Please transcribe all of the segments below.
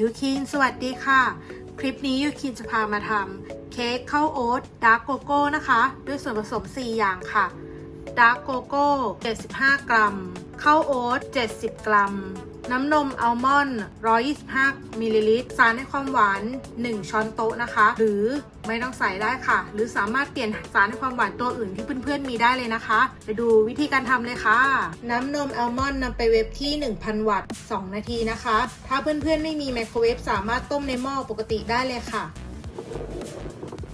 ยูคิน สวัสดีค่ะ คลิปนี้ยูคินจะพามาทำเค้กข้าวโอ๊ตดาร์กโกโก้นะคะ ด้วยส่วนผสม 4 อย่างค่ะ ดาร์กโกโก้ 75 กรัม ข้าวโอ๊ต 70 กรัม น้ำนมอัลมอนด์ 125 มิลลิลิตร สารในความหวาน 1 ช้อนโต๊ะนะคะ หรือไม่ต้องใส่ได้ค่ะ หรือสามารถเปลี่ยนสารในความหวานตัวอื่นที่เพื่อนๆมีได้เลยนะคะ ไปดูวิธีการทำเลยค่ะ น้ำนมอัลมอนด์นำไปเวฟที่ 1,000 วัตต์ 2 นาทีนะคะ ถ้าเพื่อนๆไม่มีไมโครเวฟสามารถต้มในหม้อปกติได้เลยค่ะ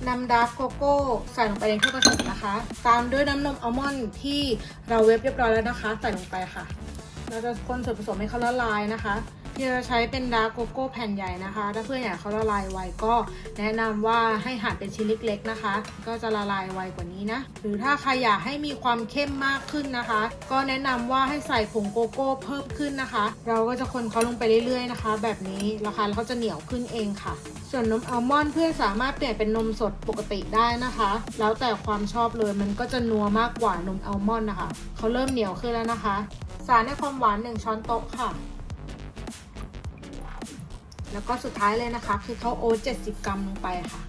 นำดาร์กโกโก้ใส่ลงไปในเครื่องผสมนะคะ ตามด้วยน้ำนมอัลมอนด์ที่เราเวฟเรียบร้อยแล้วนะคะ ใส่ลงไปค่ะ เราจะคนส่วนผสมให้เขาละลายนะคะ ที่เราใช้เป็นดาร์กโกโก้แผ่นใหญ่นะคะ ถ้าเพื่อนอยากเขาละลายไวก็แนะนำว่าให้หั่นเป็นชิ้นเล็ก ๆนะคะ ก็จะละลายไวกว่านี้นะ หรือถ้าใครอยากให้มีความเข้มมากขึ้นนะคะ ก็แนะนำว่าให้ใส่ผงโกโก้เพิ่มขึ้นนะคะ เราก็จะคนเขาลงไปเรื่อยๆนะคะ แบบนี้ราคาเขาจะเหนียวขึ้นเองค่ะ ส่วนนมอัลมอนด์เพื่อนสามารถเปลี่ยนเป็นนมสดปกติได้นะคะ แล้วแต่ความชอบเลยมันก็จะนัวมากกว่านมอัลมอนด์นะคะเขาเริ่มเหนียวขึ้นแล้วนะคะ สารในความหวาน 1 ช้อนโต๊ะค่ะ แล้วก็สุดท้ายเลยนะคะ คือข้าวโอ๊ต70 กรัมลงไปค่ะ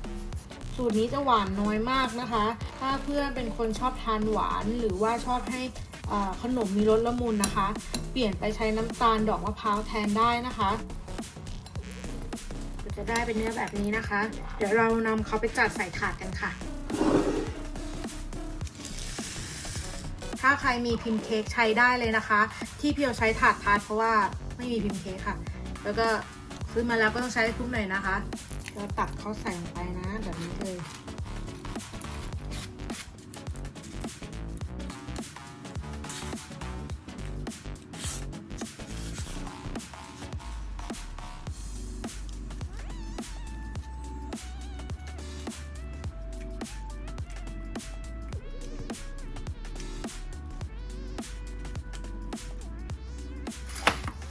สูตรนี้จะหวานน้อยมากนะคะ ถ้าเพื่อนเป็นคนชอบทานหวานหรือว่าชอบให้อาขนมมีรสละมุนนะคะ เปลี่ยนไปใช้น้ำตาลดอกมะพร้าวแทนได้นะคะจะได้เป็นเนื้อแบบนี้นะคะ เดี๋ยวเรานำเขาไปจัดใส่ถาดกันค่ะ ถ้าใครมีพิมพ์เค้กใช้ได้เลยนะคะ ที่เพียวใช้ถาดทานเพราะว่าไม่มีพิมพ์เค้กค่ะ แล้วก็ ซื้อมาแล้วก็ต้องใช้ให้คุ้มหน่อยนะคะเราตักเขาใส่ลงไปนะ แบบนี้เลย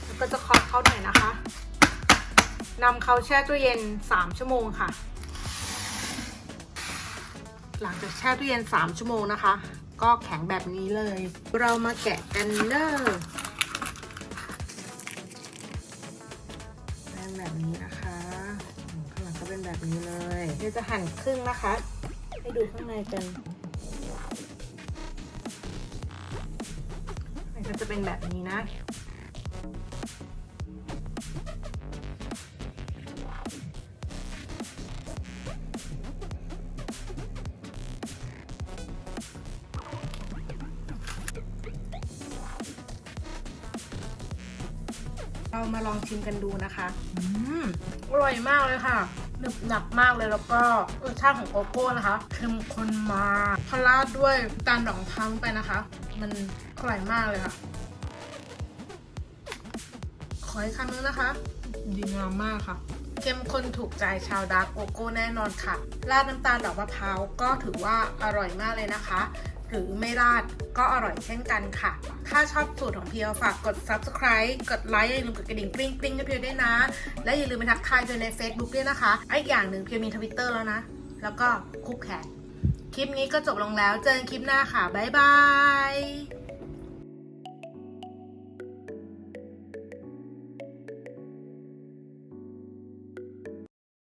แล้วก็จะเคาะเขาหน่อยนะคะ นำเขาแช่ตู้เย็น 3 ชั่วโมงค่ะ หลังจากแช่ตู้เย็น 3 ชั่วโมงนะคะ ก็แข็งแบบนี้เลย เรามาแกะกันเด้อแบบนี้นะคะอืมข้างหลังก็เป็นแบบนี้เลยเดี๋ยวจะหั่นครึ่งนะคะ ให้ดูข้างในกันมันก็จะเป็นแบบนี้นะ เรามาลองชิมกันดูนะคะอืมอร่อยมากเลยค่ะหนึบหนับมากเลยแล้วก็รสชาติของโกโก้นะคะเข้มข้นมากพลาดด้วยตาลดอกมะพร้าวลงไปนะคะ มันอร่อยมากเลยค่ะ ขออีกคำนึงนะคะ ดีงามมากค่ะเข้มข้นถูกใจชาวดาร์กโกโก้แน่นอนค่ะ ราดน้ำตาลดอกมะพร้าวก็ถือว่าอร่อยมากเลยนะคะ หรือไม่ราดก็อร่อยเช่นกันค่ะ ถ้าชอบสูตรของเพียวฝากกด subscribe กดไลค์อย่าลืมกดกระดิ่งกริ๊งกริ๊งให้เพียวด้วยนะ และอย่าลืมไปทักทายเพียวใน Facebook ด้วยนะคะไอ้อย่างหนึ่งเพียวมีทวิตเตอร์แล้วนะ แล้วก็คุกแขกคลิปนี้ก็จบลงแล้วเจอกันคลิปหน้าค่ะบ๊ายบาย